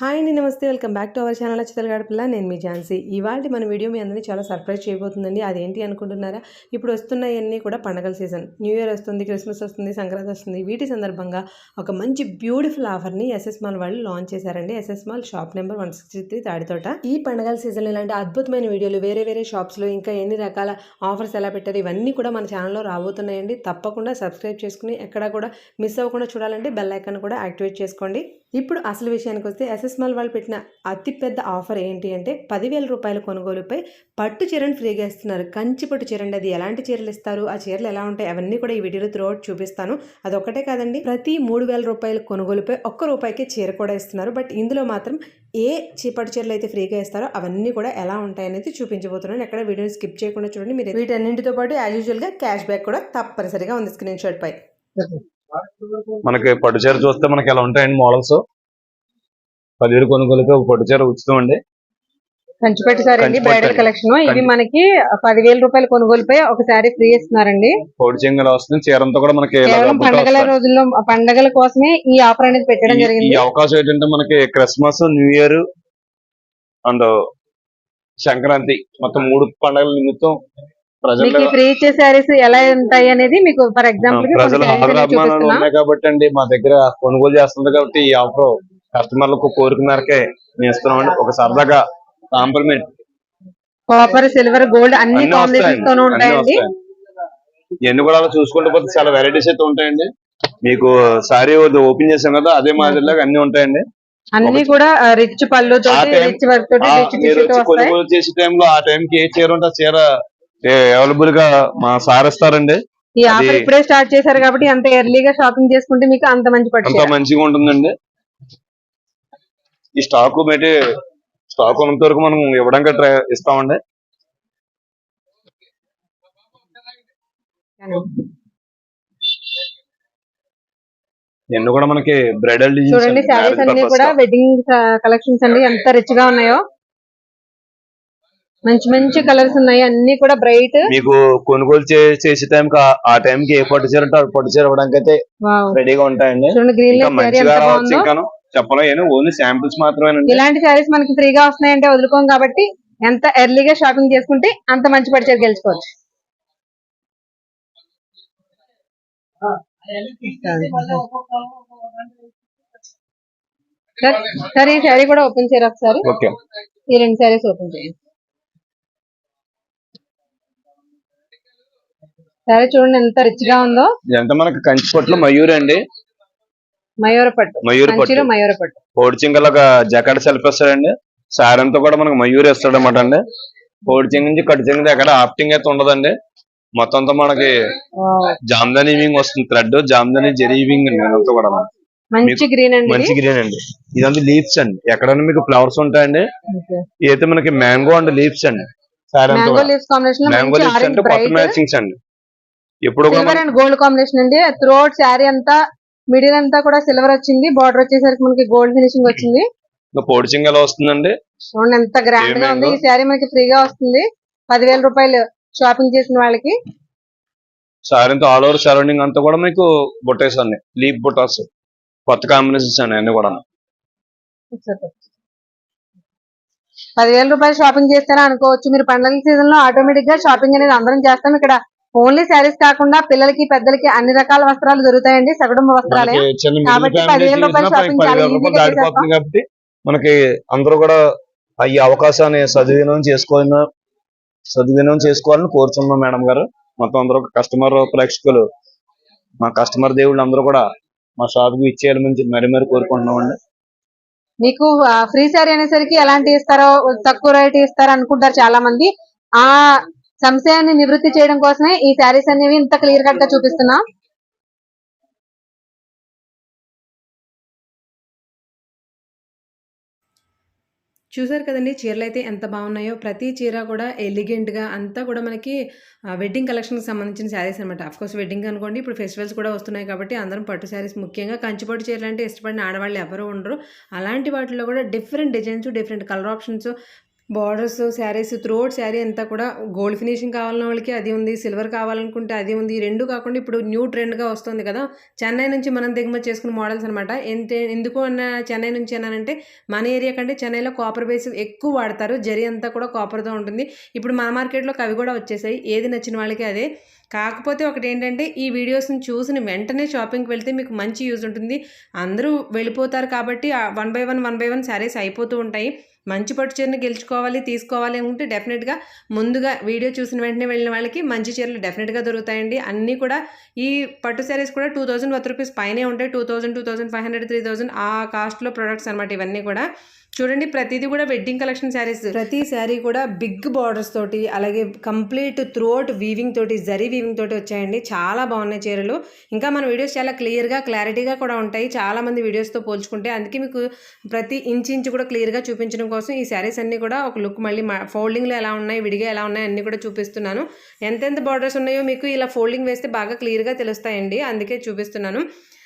Hi అండి నమస్తే. Welcome back to our channel Chittala గడపల్లా. నేను మీ ఝాన్సీ. ఇవాళ మన వీడియో మీ అందరినీ చాలా సర్ప్రైజ్ చేయబోతుందండి. అదేంటి అనుకుంటున్నారా? ఇప్పుడు వస్తున్నాయన్నీ కూడా పండగల సీజన్. న్యూ ఇయర్ వస్తుంది క్రిస్మస్ వస్తుంది సంక్రాంతి వస్తుంది. వీటి సందర్భంగా ఒక మంచి బ్యూటిఫుల్ ఆఫర్ని ఎస్ఎస్ మాల్ వాళ్ళు లాంచ్ చేశారండి. SS mall shop number one sixty three Taditota ఈ పండగల సీజన్ ఇలాంటి అద్భుతమైన వీడియోలు వేరే వేరే షాప్స్లో ఇంకా ఎన్ని రకాల ఆఫర్స్ ఎలా పెట్టారు ఇవన్నీ కూడా మన ఛానల్లో రాబోతున్నాయండి. తప్పకుండా సబ్స్క్రైబ్ చేసుకుని ఎక్కడా కూడా మిస్ అవ్వకుండా చూడాలంటే బెల్ ఐకాన్ కూడా యాక్టివేట్ చేసుకోండి. ఇప్పుడు అసలు విషయానికి వస్తే ఎస్ఎస్ మాల్ వాళ్ళు పెట్టిన అతిపెద్ద ఆఫర్ ఏంటి అంటే పదివేల రూపాయల కొనుగోలుపై పట్టు చీరను ఫ్రీగా ఇస్తున్నారు. కంచి పట్టు చీర అండి అది. ఎలాంటి చీరలు ఇస్తారు? ఆ చీరలు ఎలా ఉంటాయి? అవన్నీ కూడా ఈ వీడియోలో త్రూఅవుట్ చూపిస్తాను. అదొక్కటే కాదండి. ప్రతి మూడు వేల రూపాయల కొనుగోలుపై ఒక్క రూపాయికి చీర కూడా ఇస్తున్నారు. బట్ ఇందులో మాత్రం ఏ చీ- పట్టు చీరలు అయితే ఫ్రీగా ఇస్తారో అవన్నీ కూడా ఎలా ఉంటాయనేది చూపించబోతున్నాను. ఎక్కడ వీడియోని స్కిప్ చేయకుండా చూడండి. మీరు వీటన్నింటితో పాటు యాజ్ యూజువల్గా క్యాష్ బ్యాక్ కూడా తప్పనిసరిగా ఉంది స్క్రీన్ షాట్ పై మనకి పట్టు చీర చూస్తే మనకి ఎలా ఉంటాయండి మోడల్స్ పదివేలు కొనుగోలుకి ఒక పట్టు చీర ఉచితం అండి. కంచిపట్టు సారీ అండి బ్రైడల్. కలెక్షన్ ఇవి మనకి పదివేల రూపాయల కొనుగోలుపై ఒక శారీ ఫ్రీ ఇస్తున్నారండి. పౌడి చెంగలు వస్తుంది చీర అంతా కూడా మనకి పండగల. రోజుల్లో పండగల కోసమే ఈ ఆఫర్ అనేది పెట్టడం ఈ జరిగింది. అవకాశం ఏంటంటే మనకి Christmas new year and Sankranti. మొత్తం మూడు పండుగల నిమిత్తం ప్రజలు మీకు ఫ్రీ ఇచ్చే శారీస్ ఎలా ఉంటాయి అనేది మీకు ఫర్ ఎగ్జాంపుల్ ప్రజలు ఆదరాభిమానాలు ఉన్నాయి కాబట్టి అండి మా దగ్గర కొనుగోలు చేస్తుంది కాబట్టి ఈ ఆఫర్ కస్టమర్లకు కోరిక మేరకే మేము ఇస్తున్నామండి. ఒక సరదాగా కాంప్లిమెంట్. కాపర్ సిల్వర్ గోల్డ్ అన్ని కాంబినేషన్స్ తోనే ఉంటాయండి. ఇవన్నీ కూడా అలా చూసుకుంటూ పోతే చాలా వెరైటీస్ అయితే ఉంటాయండి. మీకు సారీ ఓపెన్ చేసాం కదా అదే మాదిరిలాగా అన్ని ఉంటాయండి. అన్ని కూడా రిచ్ పళ్ళు రిచ్ వర్క్ కొనుగోలు చేసే టైంలో ఆ టైంకి ఏ చీర ఉంటే చీర అవైలబుల్గా మా సార్ ఇస్తారండి. ఈ ఆఫర్ ఇప్పుడే స్టార్ట్ చేశారు కాబట్టి అంత ఎర్లీగా షాపింగ్ చేసుకుంటే మీకు అంత మంచి పట్టు అంత మంచిగా ఉంటుందండి. ఈ స్టాక్ మేటి స్టాక్ ఉన్నంత వరకు మనం ఇవ్వడానికి ట్రై ఇస్తామండి. ఇవన్నీ కూడా మనకి బ్రైడల్ చూడండి శారీస్ అన్ని కూడా వెడ్డింగ్ కలెక్షన్స్ అండి ఎంత రిచ్గా ఉన్నాయో. మంచి మంచి కలర్స్ ఉన్నాయి. అన్ని కూడా బ్రైట్. మీకు కొనుగోలు చేసే టైంకి ఆ- ఆ టైంకి ఏ పట్టు చీర పట్టు చీర ఇవ్వడానికి అయితే రెడీగా ఉంటాయండి. గ్రీన్ చెప్పలేను ఓన్లీ శాంపిల్స్ ఇలాంటి శారీస్ మనకి ఫ్రీగా వస్తున్నాయంటే వదులుకోం కాబట్టి ఎంత ఎర్లీగా షాపింగ్ చేసుకుంటే అంత మంచి పట్టు చీర గెలుచుకోవచ్చు. సార్ ఈ శారీ కూడా ఓపెన్ చేయరు ఒకసారి. ఈ రెండు శారీస్ ఓపెన్ చేయండి. శారీ చూడండి ఎంత రిచ్గా ఉందో. ఇదంతా మనకి కంచి పట్టులో మయూరి అండి? మయూర పట్టు. మయూరి పట్టు. మయూర పట్టు. కోడి చింగలాగా జాకెట్ సెల్ఫేస్తాడండి సారీ అంతా కూడా మనకి మయూరి వేస్తాడు అనమాట అండి. కోడి చింగ నుంచి కట్టు చింగ ఎక్కడ ఆఫ్టింగ్ అయితే ఉండదండి. మొత్తం అంతా మనకి జామ్దాని వీవింగ్ వస్తుంది. థ్రెడ్ జామ్దాని జెరీ అండి కూడా. మంచి గ్రీన్ అండి మంచి గ్రీన్ అండి. ఇదంతా లీవ్స్ అండి. ఎక్కడైనా మీకు ఫ్లవర్స్ ఉంటాయండి. ఇదైతే మనకి మ్యాంగో అండ్. లీవ్స్ అండి సారీ మ్యాంగో లీవ్స్ అంటే కొత్త మ్యాచింగ్స్ అండి. ఎప్పుడు సిల్వర్ అండ్ గోల్డ్ కాంబినేషన్ అండి. త్రూ అవుట్ శారీ అంతా మిడిల్ అంతా కూడా సిల్వర్ వచ్చింది. బార్డర్ వచ్చేసరికి మనకి గోల్డ్ ఫినిషింగ్ వచ్చింది. మనకి కోడి చింగ ఎలా వస్తుందండి. చూడండి ఎంత గ్రాండ్గా ఉంది? ఈ శారీ మనకి ఫ్రీగా వస్తుంది. పదివేల రూపాయలు షాపింగ్ చేసిన వాళ్ళకి. అంతా ఆల్ ఓవర్ సరౌండింగ్ అంతా కూడా మీకు బుట్టేస్ అండి లీప్ బుట్టాస్ కొత్త కాంబినేషన్స్ అండి అన్ని కూడా పదివేల రూపాయలు షాపింగ్ చేస్తారా అనుకోవచ్చు. మీరు పండుగల సీజన్లో ఆటోమేటిక్గా షాపింగ్ అనేది అందరం చేస్తాం. ఇక్కడ ఓన్లీ శారీస్ కాకుండా పిల్లలకి పెద్దలకి అన్ని రకాల వస్త్రాలు దొరుకుతాయండి సగడం వస్త్రాలే. కాబట్టి పదివేల రూపాయలు మనకి షాపింగ్ చాలా పదివేల రూపాయలు ఈజీగా దాటిపోతుంది కాబట్టి మనకి అందరూ కూడా ఈ అవకాశాన్ని సద్వినియోగం చేసుకోవాలని సద్వినియోగం చేసుకోవాలని కోరుతున్నాం మేడం గారు. మొత్తం అందరూ కస్టమర్ ప్రేక్షకులు మా కస్టమర్ దేవుళ్ళు అందరూ కూడా మా షాప్కి ఇచ్చేయాలని మరి మరి కోరుకుంటున్నాం అండి మీకు ఫ్రీ శారీ అనేసరికి ఎలాంటి ఇస్తారో తక్కువ రేట్ ఇస్తారో అనుకుంటారు చాలా మంది ఆ సంశయాన్ని నివృత్తి చేయడం కోసమే ఈ శారీస్ అనేవి ఇంత క్లియర్ కట్గా చూపిస్తున్నాం. చూసారు కదండి చీరలు అయితే ఎంత బాగున్నాయో. ప్రతి చీర కూడా ఎలిగెంట్గా అంతా కూడా మనకి వెడ్డింగ్ కలెక్షన్కి సంబంధించిన శారీస్ అనమాట కోర్స్ వెడ్డింగ్ అనుకోండి ఇప్పుడు ఫెస్టివల్స్ కూడా వస్తున్నాయి కాబట్టి అందరం పట్టు శారీస్ ముఖ్యంగా కంచిపట్టు చీరలు అంటే ఇష్టపడిన ఆడవాళ్ళు ఎవరు ఉండరు. అలాంటి వాటిలో కూడా different designs different colour options borders sarees throughout saree అంతా కూడా గోల్డ్ ఫినిషింగ్ కావాలన్న వాళ్ళకి అది ఉంది సిల్వర్ కావాలనుకుంటే అది ఉంది. రెండు కాకుండా ఇప్పుడు న్యూ ట్రెండ్గా వస్తుంది కదా చెన్నై నుంచి మనం దిగుమతి చేసుకున్న మోడల్స్ అనమాట ఎంత ఎందుకు అన్న చెన్నై నుంచి అన్నానంటే మన ఏరియా కంటే చెన్నైలో కాపర్ బేస్ ఎక్కువ వాడతారు. జరి అంతా కూడా కాపర్తో ఉంటుంది. ఇప్పుడు మన మార్కెట్లోకి అవి కూడా వచ్చేసాయి. ఏది నచ్చిన వాళ్ళకి అదే. కాకపోతే ఒకటి ఏంటంటే ఈ వీడియోస్ని చూసిన వెంటనే షాపింగ్కి వెళ్తే మీకు మంచి యూజ్ ఉంటుంది. అందరూ వెళ్ళిపోతారు కాబట్టి one by one one by one sarees అయిపోతూ ఉంటాయి. మంచి పట్టు చీరని తీసుకోవాలి తీసుకోవాలి అనుకుంటే డెఫినెట్గా ముందుగా వీడియో చూసిన వెంటనే వెళ్ళిన వాళ్ళకి మంచి చీరలు డెఫినెట్గా దొరుకుతాయండి. అన్నీ కూడా ఈ పట్టు శారీస్ కూడా టూ థౌజండ్ వత్ రూపీస్ పైనే ఉంటాయి. Two thousand two thousand five hundred three thousand ఆ కాస్ట్లో ప్రొడక్ట్స్ అనమాట ఇవన్నీ కూడా. చూడండి ప్రతిదీ కూడా వెడ్డింగ్ కలెక్షన్ శారీస్ ప్రతి శారీ కూడా బిగ్ బార్డర్స్ తోటి అలాగే కంప్లీట్ త్రూఅవుట్ వీవింగ్ తోటి జరీ వీవింగ్ తోటి వచ్చాయండి. చాలా బాగున్నాయి చీరలు. ఇంకా మన వీడియోస్ చాలా క్లియర్గా క్లారిటీగా కూడా ఉంటాయి. చాలా మంది వీడియోస్తో పోల్చుకుంటే అందుకే మీకు ప్రతి ఇంచ్ ఇంచ్ కూడా క్లియర్గా చూపించడం కోసం ఈ శారీస్ అన్నీ కూడా ఒక లుక్ మళ్ళీ ఫోల్డింగ్లో ఎలా ఉన్నాయి విడిగా ఎలా ఉన్నాయి అన్నీ కూడా చూపిస్తున్నాను. ఎంతెంత బార్డర్స్ ఉన్నాయో మీకు ఇలా ఫోల్డింగ్ వేస్తే బాగా క్లియర్గా తెలుస్తాయండి. అందుకే చూపిస్తున్నాను.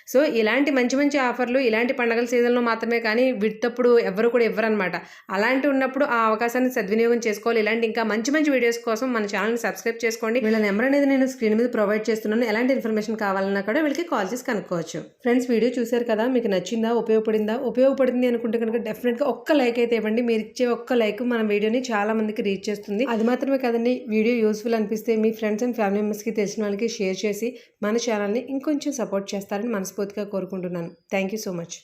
సో ఇలాంటి మంచి మంచి ఆఫర్లు ఇలాంటి పండగల సీజన్లో మాత్రమే కానీ విడితప్పుడు ఎవరు కూడా ఇవ్వరనమాట అలాంటి ఉన్నప్పుడు ఆ అవకాశాన్ని సద్వినియోగం చేసుకోవాలి. ఇలాంటి ఇంకా మంచి మంచి వీడియోస్ కోసం మన ఛానల్ని సబ్స్క్రైబ్ చేసుకోండి. వీళ్ళ నెంబర్ అనేది నేను స్క్రీన్ మీద ప్రొవైడ్ చేస్తున్నాను. ఎలాంటి ఇన్ఫర్మేషన్ కావాలన్నా కూడా వీళ్ళకి కాల్ చేసి కనుక్కోవచ్చు. ఫ్రెండ్స్ వీడియో చూశారు కదా? మీకు నచ్చిందా? ఉపయోగపడిందా? ఉపయోగపడింది అనుకుంటే కనుక డెఫినెట్గా ఒక్క లైక్ అయితే ఇవ్వండి. మీరు ఇచ్చే ఒక్క లైక్ మన వీడియోని చాలా మందికి రీచ్ చేస్తుంది. అది మాత్రమే కదండి వీడియో యూస్ఫుల్ అనిపిస్తే మీ ఫ్రెండ్స్ అండ్ ఫ్యామిలీ మెంబర్స్కి తెలిసిన వాళ్ళకి షేర్ చేసి మన ఛానల్ని ఇంకొంచెం సపోర్ట్ చేస్తారని మనసు మనస్ఫూర్తిగా కోరుకుంటున్నాను. Thank you so much.